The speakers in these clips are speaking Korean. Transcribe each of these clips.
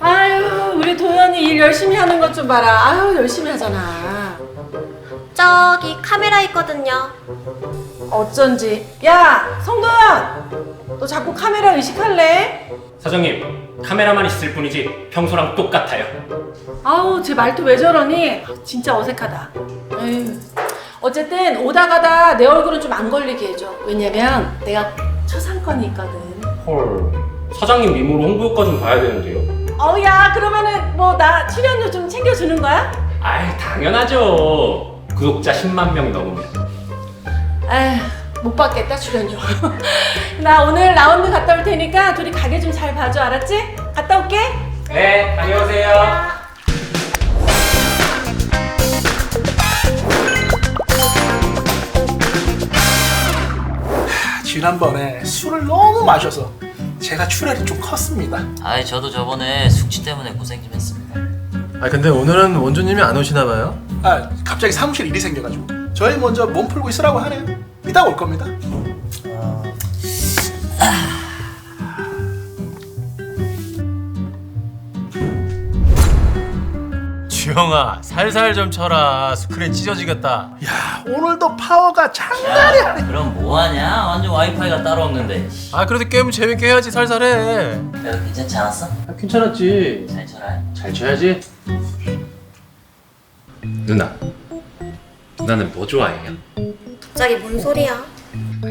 아유 우리 도연이 일 열심히 하는 것 좀 봐라. 아유 열심히 하잖아. 저기 카메라 있거든요. 어쩐지. 야 성도연, 너 자꾸 카메라 의식할래? 사장님 카메라만 있을 뿐이지 평소랑 똑같아요 아우 제 말투 왜 저러니? 아, 진짜 어색하다. 에휴. 어쨌든 오다 가다 내 얼굴은 좀 안 걸리게 해줘. 왜냐면 내가 초상권이 있거든. 헐 사장님 미모로 홍보효과 좀 봐야 되는데요 어우 야 그러면은 뭐 나 출연료 좀 챙겨주는 거야? 아이 당연하죠 구독자 10만 명 넘으면 에휴 못 받겠다 출연료. 나 오늘 라운드 갔다 올 테니까 둘이 가게 좀 잘 봐줘 알았지? 갔다 올게. 네 다녀오세요 지난번에 술을 너무 마셔서 제가 출혈이 좀 컸습니다. 아이 저도 저번에 숙취 때문에 고생 좀 했습니다. 아 근데 오늘은 원주님이 안 오시나 봐요? 아, 갑자기 사무실 일이 생겨가지고 저희 먼저 몸 풀고 있으라고 하네요. 이따 올 겁니다. 주영아 살살 좀 쳐라 스크린 찢어지겠다 야, 오늘도 파워가 장난이 아니. 그럼 뭐하냐? 완전 와이파이가 따로 없는데. 아 그래도 게임 재밌게 해야지 살살해 그래도 괜찮지 않았어? 아, 괜찮았지 잘 쳐라. 잘 쳐야지 누나 누나는 뭐 좋아해요? 갑자기 뭔 소리야?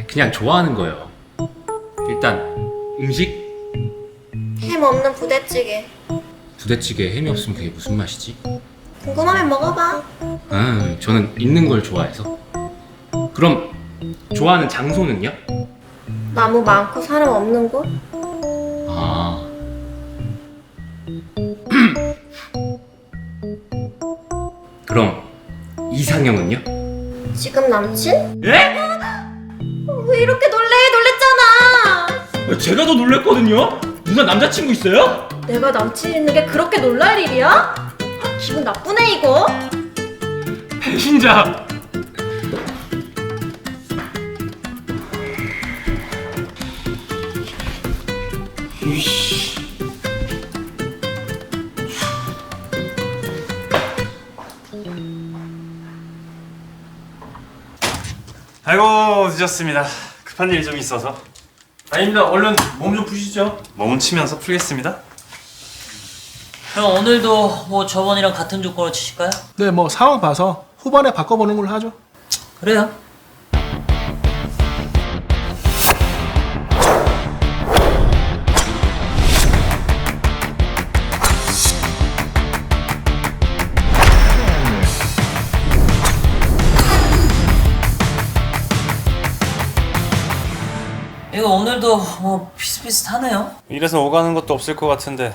그냥 좋아하는 거예요 일단 음식 햄 없는 부대찌개. 부대찌개 햄이 없으면 그게 무슨 맛이지? 궁금하면 먹어봐. 아 저는 있는 걸 좋아해서 그럼 좋아하는 장소는요? 나무 많고 사람 없는 곳? 아 그럼 이상형은요? 지금 남친? 예? 왜 이렇게 놀래? 놀랬잖아. 제가 더 놀랬거든요? 누나 남자친구 있어요? 내가 남친 있는 게 그렇게 놀랄 일이야? 기분 나쁘네 이거. 배신자 아이고 늦었습니다. 급한 일이 좀 있어서 아닙니다 얼른 몸 좀 푸시죠 몸은 치면서 풀겠습니다. 형 오늘도 뭐 저번이랑 같은 조건으로 치실까요? 네, 뭐 상황 봐서 후반에 바꿔보는 걸로 하죠. 그래요. 이거 오늘도 뭐 비슷비슷하네요. 이래서 오가는 것도 없을 것 같은데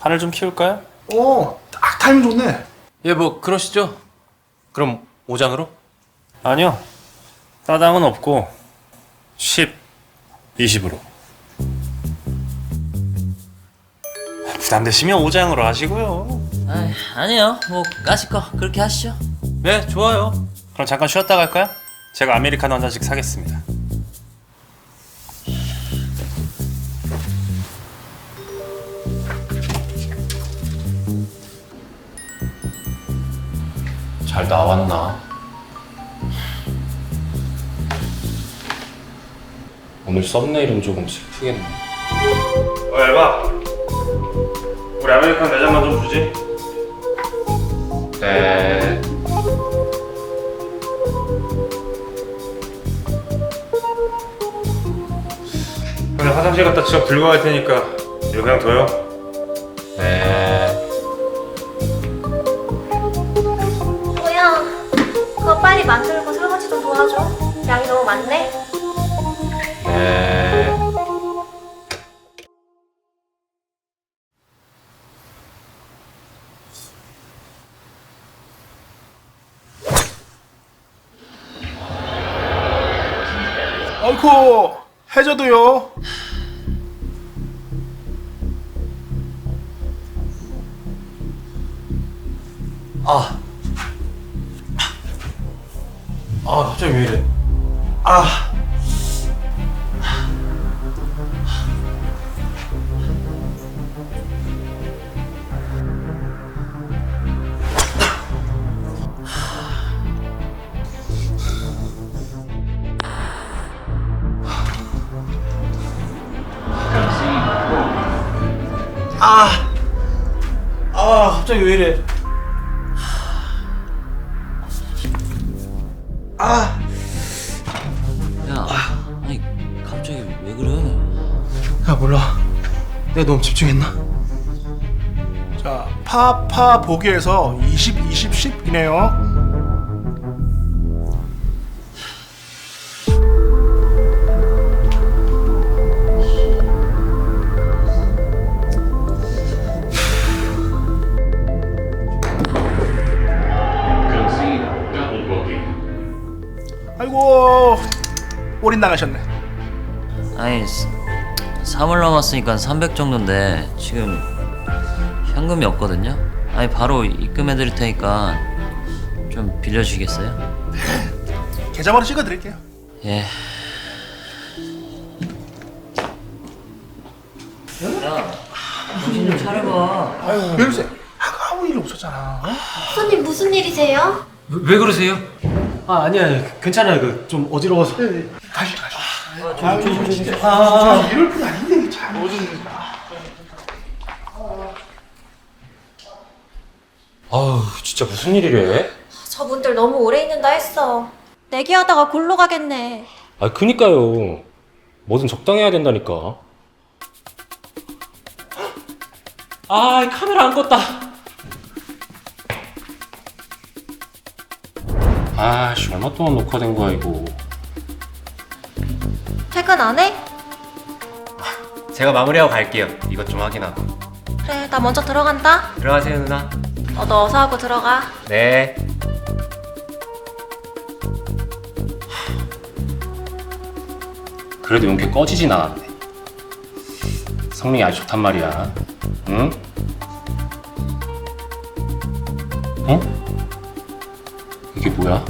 판을 좀 키울까요? 오, 딱 타이밍 좋네. 예 뭐 그러시죠 그럼 5장으로? 아니요. 따당은 없고 10, 20으로. 부담되시면 5장으로 하시고요. 아이, 아니요. 뭐 까짓 거 그렇게 하시죠. 네 좋아요 그럼 잠깐 쉬었다 갈까요? 제가 아메리카노 한 잔씩 사겠습니다. 잘 나왔나? 오늘 썸네일은 조금 슬프겠네 어, 에바. 우리 아메리카노 4잔만 좀 주지. 네 그냥 화장실 갔다 지갑 들고 갈 테니까 이거 그냥 둬요. 좀 도와줘. 양이 너무 많네. 네. 어이쿠, 해저도요. 아. 아 갑자기 왜 이래? 아. 아, 아, 갑자기 왜 이래? 아, 야, 아니 갑자기 왜 그래? 야 몰라. 내가 너무 집중했나? 자, 파파 보기에서 20, 20, 10이네요. 아이고, 올인 나가셨네. 아니 3월 남았으니까 300 정도인데 지금 현금이 없거든요. 아니 바로 입금해 드릴 테니까 좀 빌려주시겠어요? 계좌번호 찍어드릴게요. 예. 야, 정신 좀 차려봐. 아유, 왜 이러세요? 아까 아무 일 없었잖아. 어? 손님 무슨 일이세요? 왜 그러세요? 아 아니야 괜찮아요 그 좀 어지러워서 가시, 가시. 아유, 좀, 좀, 진짜. 아, 이럴 분 아닌데, 참. 아우 진짜 무슨 일이래? 저분들 너무 오래 있는다 했어. 내기하다가 골로 가겠네. 아 그니까요. 뭐든 적당해야 된다니까. 아 카메라 안 껐다. 아씨 얼마 동안 녹화된 거야 이거. 퇴근 안 해? 제가 마무리하고 갈게요. 이것 좀 확인하고. 그래, 나 먼저 들어간다. 들어가세요 누나. 너도 어서 하고 들어가. 네. 그래도 용기 꺼지진 않았네. 성능이 아주 좋단 말이야. 응? 어? 이게 뭐야?